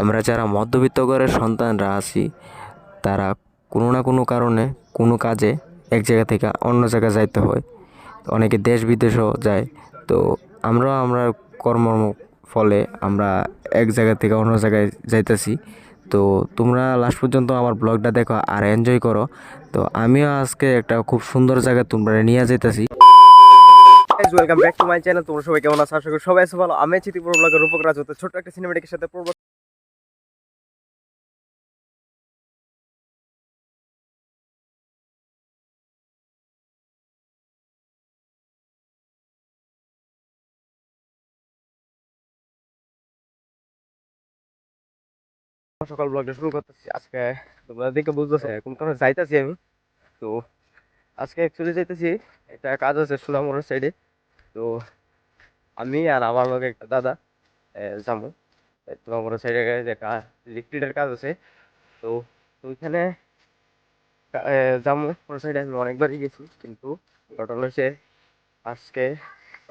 আমরা যারা মধ্যবিত্ত ঘরের সন্তানরা আছি, তারা কোনো না কোনো কারণে কোনো কাজে এক জায়গা থেকে অন্য জায়গায় যাইতে হয়। অনেকে দেশ বিদেশও যায়। তো আমরাও আমরা কর্ম ফলে আমরা এক জায়গা থেকে অন্য জায়গায় যাইতেছি। তো তোমরা লাস্ট পর্যন্ত আমার ব্লগটা দেখো আর এনজয় করো। তো আমিও আজকে একটা খুব সুন্দর জায়গায় তোমরা নিয়ে যাইতেছি। Welcome back to my channel তোমরা সবাই কেমন আছো? আশা করি সবাই ভালো। আমি চিতি পুরো ব্লগের রূপক রাজ। ছোট্ট একটা সিনেমেটিকের সাথে সকাল ব্লগটা শুরু করতেছি। আজকে তোমরা দেখে বুঝতেছে কোন কারণে যাইতাছি আমি। তো আজকে অ্যাকচুয়ালি যাইতেছি, একটা কাজ আছে সোনামুড়ার সাইডে তো আমি আর আমার লগে একটা দাদা যাব। সোনামুড়ার সাইডে একটা লিকুইডের কাজ আছে। তো ওইখানে যাব। ওর সাইডে আমি অনেকবারই গেছি, কিন্তু ঘটনা হচ্ছে আজকে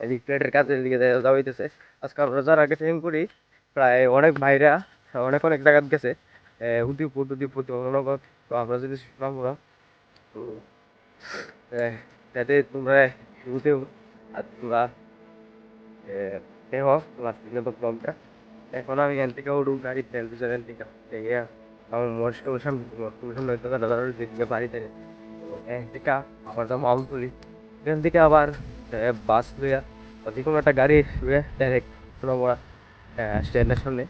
লিকুইডের কাজের দিকে যাওয়া হইতেছে আজকে আমরা যারা আগে ট্রেন করি। প্রায় অনেক ভাইরা অনেক অনেক জায়গায় গেছে। উদয়পুর উদয়পুর নগর তো আমরা যদি সোনামুড়া তো এ, যাতে তোমরা বুঝেও আর তোমরা দেখো তোমার ব্লগটা এখন আমি এখান থেকে উঠুক গাড়ি তেল এখান থেকে থেকে আমার মোটর ওসাম টুশন হইতে দাদার দিকে বাড়িতে এখান থেকে। আবার তো মাল তুলি এখান থেকে আবার বাস লইয়া যে একটা গাড়ি লইয়া ডাইরেক্ট সোনামুড়া স্ট্যান্ডের সামনে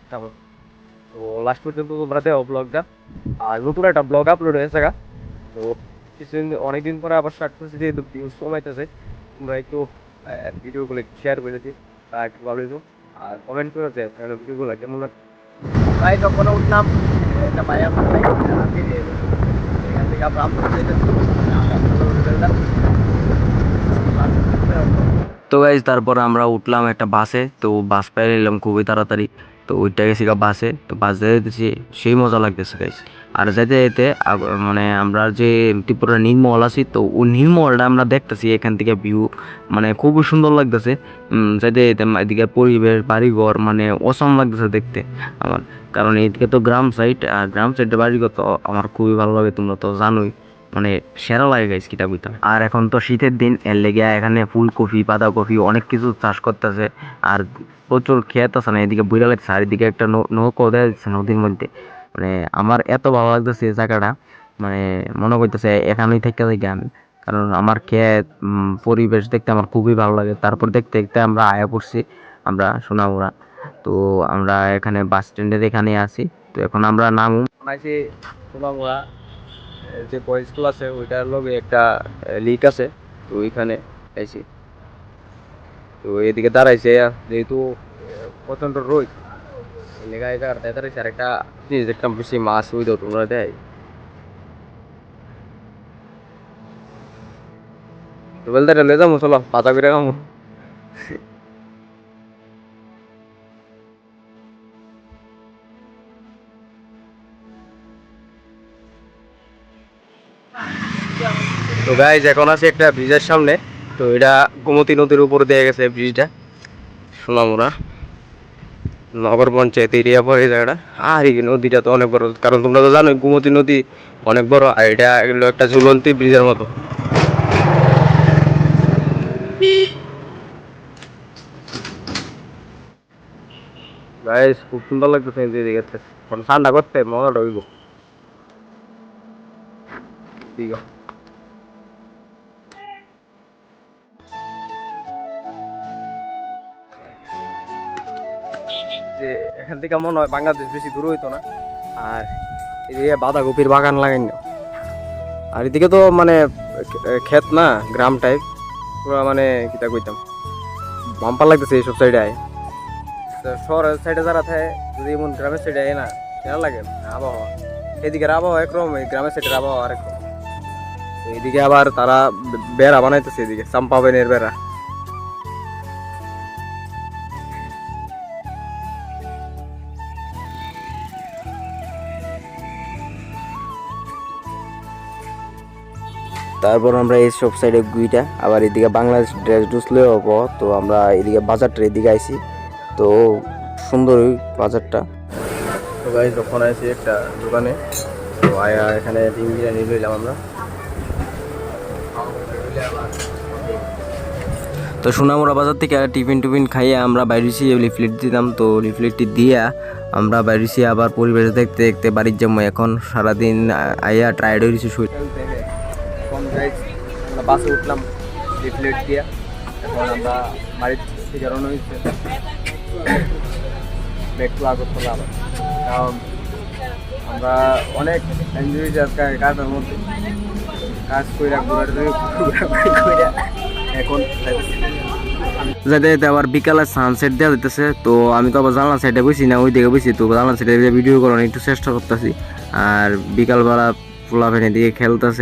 তো লাস্ট পর্যন্ত তোমরা দেখো ব্লগটা আর নতুন একটা ব্লগ আপলোড হয়েছে গা। তো কিছুদিন অনেকদিন পরে আবার স্টার্ট করছি যেহেতু ভিউজ কমাইতেছে। তোমরা একটু ভিডিওগুলো শেয়ার করে দিই আর একটু ভালো। আর কমেন্ট করে দেয় তাহলে ভিডিওগুলো কেমন লাগে। ভাই যখন উঠলাম একটা ভাই আমার এখান থেকে আমরা আপলোড তো গাইজ তারপর আমরা উঠলাম একটা বাসে। তো বাস পেয়ে নিলাম খুবই তাড়াতাড়ি। তো ওইটা গেছি গা বাসে। তো বাসে যেতেছি সেই মজা লাগতেছে গাইজ আর যেতে যেতে মানে আমরা যে ত্রিপুরা নীলমহল আছি, তো ওই নীলমহলটা আমরা দেখতেছি, এখান থেকে ভিউ মানে খুবই সুন্দর লাগতেছে। যেতে যেতে এদিকে পরিবেশ, বাড়িঘর মানে অসম লাগতেছে দেখতে আমার। কারণ এদিকে তো গ্রাম সাইড আর গ্রাম সাইডে বাড়িঘর তো আমার খুবই ভালো লাগে, তোমরা তো জানোই। মানে সেরা লাগে গাইস কিতা কইতা আর এখন তো শীতের দিন, এর লেগে এখানে ফুলকপি, বাঁধাকপি অনেক কিছু চাষ করতেছে। আর প্রচুর খেত আছে না, এদিকে বুড়া লাগছে আর এদিকে একটা নৌকো দেওয়া যাচ্ছে নদীর মধ্যে। মানে আমার এত ভালো লাগতেছে এই জায়গাটা। মানে মনে করতেছে এখানেই থেকে থেকে আমি কারণ আমার খেত পরিবেশ দেখতে আমার খুবই ভালো লাগে। তারপর দেখতে দেখতে আমরা আয়া পড়ছি, আমরা সোনামুড়া। তো আমরা এখানে বাস স্ট্যান্ডের এখানে আছি। তো এখন আমরা নাম সোনামুড়া। যে বয়েজ স্কুল আছে ওইটার লগে একটা লিক আছে। তো ওইখানে আইছি। তো এদিকে দাঁড়াইছে যেহেতু আহ, প্রচণ্ড রোদ লেগা এটা দাঁড়াইছে। আর একটা জিনিস দেখলাম বেশি মাছ ওই তো তোমরা দেয়। তো বলতে লে যাব চলো পাতা করে খামো। তো গাইজ এখন আছে একটা ব্রিজের সামনে। তো এটা গোমতী নদীর উপর দিয়ে গেছে ব্রিজটা। সোনামুড়া। নগর পঞ্চায়েত এরিয়া পরে জায়গাটা। আর এই নদীটা তো অনেক বড়। কারণ তোমরা তো জানোই, গোমতী নদী অনেক বড়, আর এটা এগুলো একটা ঝুলন্তি ব্রিজের মতো। গাইজ খুব সুন্দর লাগতেছে ঠান্ডা করতে মজাটা হইব। ঠিক আছে যে এখান থেকে মনে হয় বাংলাদেশ বেশি দূর হইতো না। আর এদিকে বাঁধাকপির বাগান লাগাই না আর এদিকে তো মানে ক্ষেত না, গ্রাম টাইপ পুরো মানে কিতা কইতাম, বাম্পার লাগতেছে এইসব সাইডে আয়। শহরের সাইডে যারা থাকে, যদি এমন গ্রামের সাইডে আয় না কেন লাগে আবহাওয়া। এদিকের আবহাওয়া একরকম গ্রামের সাইডের আবহাওয়া আরেকরকম। এদিকে আবার তারা বেড়া বানাইতেছে এদিকে, চাম্পা বেনের বেড়া। তারপর আমরা এই সব সাইডে গুইটা আবার এদিকে বাংলাদেশ ড্রেস ডুসলে হব তো আমরা এদিকে বাজারটা এদিকে আইছি। তো সুন্দর ওই বাজারটা। তো গাই যখন একটা দোকানে তো আয়া এখানে ডিম বিরিয়ানি লইলাম আমরা। তো সোনামুড়া বাজার থেকে টিফিন টিফিন খাইয়ে আমরা বাইরেছি লিফলেট দিতাম তো লিফলেটটি দিয়া আমরা বাইরেছি আবার পরিবেশ দেখতে দেখতে বাড়ির যাব এখন সারাদিন আইয়া ট্রাইড হয়েছি শরীর। আমরা বাসে উঠলাম লিফলেট দিয়ে। এখন আমরা বাড়ির থেকে হয়েছে। ব্যাক টু আগরতলা আবার। কারণ আমরা অনেক এনজয় আজকে কাজের মধ্যে কাজ কইরা এখন যাতে আবার বিকালে সানসেট দেওয়া দিতেছে তো আমি তো আবার জানলা সাইডে বসি না ওই দিকে বসি তো জানলা সাইডে ভিডিও করার একটু চেষ্টা করতেছি। আর বিকালবেলা পোলা ফেনে দিয়ে খেলতেছে।